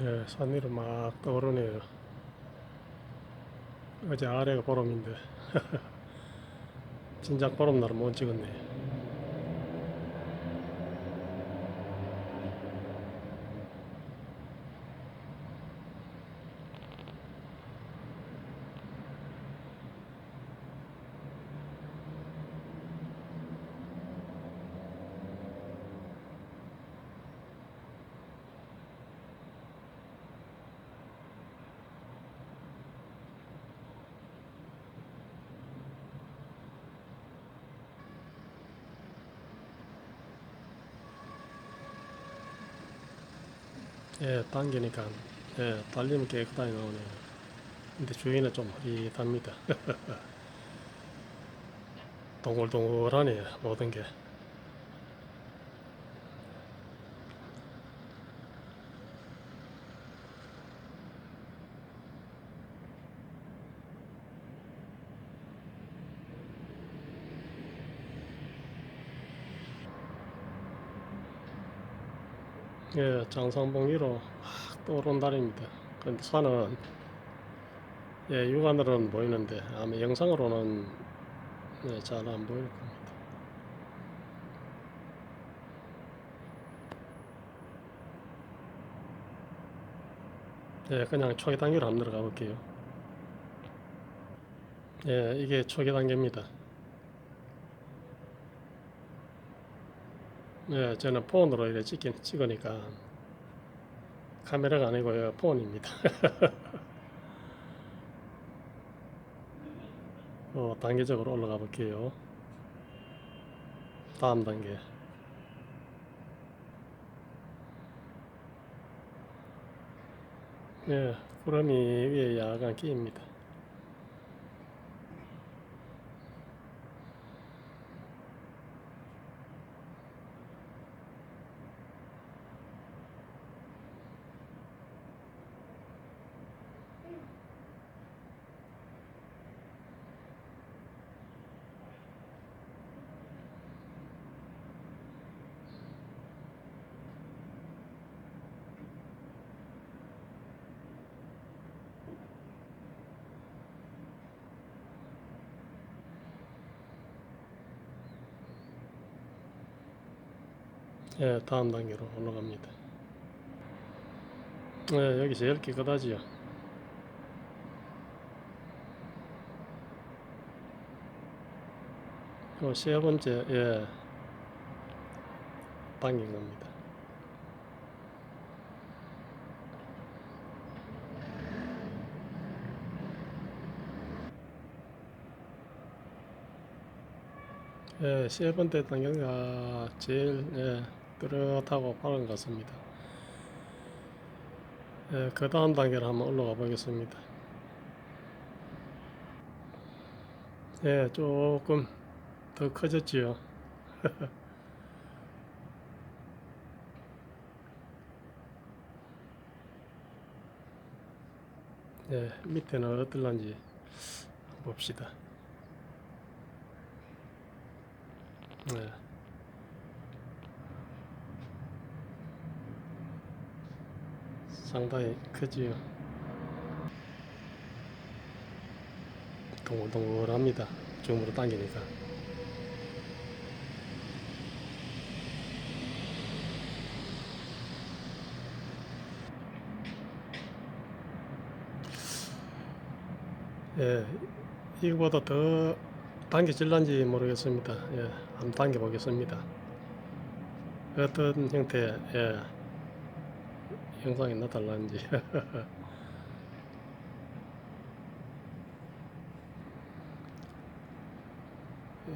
예, 산 위로 막 떠오르네요. 어제 아래가 보름인데 진작 보름 날은 못 찍었네. 예, 당기니까 예, 달리면 깨끗하게 나오네요. 근데 주위는 좀 흐릿합니다. 동글동글하네요, 모든 게. 예, 장상봉 위로 막 떠오른 달입니다. 근데 산은 예, 육안으로는 보이는데 아마 영상으로는 예, 잘안 보일 겁니다. 예, 그냥 초기 단계로 한번 들어가 볼게요. 예, 이게 초기 단계입니다. 예, 저는 폰으로 이렇게 찍긴 찍으니까 카메라가 아니고요, 폰입니다. 어, 단계적으로 올라가 볼게요. 다음 단계. 예, 구름이 위에 약간 끼입니다. 예, 다음 단계로 올라갑니다. 예, 여기 제일 깨끗하지요. 그세 번째, 예, 당긴 겁니다. 예, 세 번째 단계가 제일 예, 뚜렷하고 빠른 것 같습니다. 예, 그 다음 단계로 한번 올라가 보겠습니다. 예, 조금 더 커졌지요. 예, 밑에는 어떨런지 봅시다. 네. 상당히 크지요. 동글동글합니다. 줌으로 당기니까. 예, 이거보다 더 당겨질란지 모르겠습니다. 예, 한번 당겨 보겠습니다. 어떤 형태의 예, 영상이 나타날는지.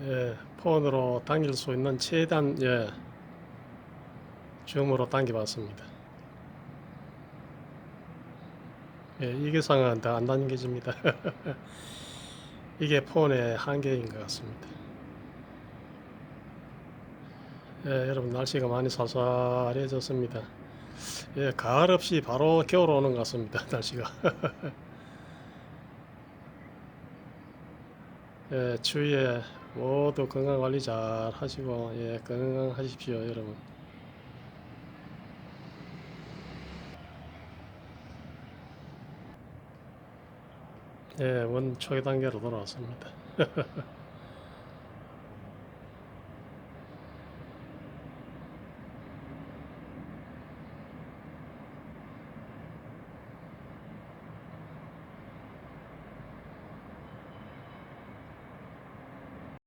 예, 폰으로 당길 수 있는 최단 예, 줌으로 당겨봤습니다. 예, 이 기상은 더안 당겨집니다. 이게 폰의 한계인 것 같습니다. 예, 여러분 날씨가 많이 쌀쌀해졌습니다. 예, 가을 없이 바로 겨울 오는 것 같습니다. 날씨가. 예, 추위에 모두 건강 관리 잘 하시고 예, 건강하십시오, 여러분. 예, 원 초기 단계로 돌아왔습니다.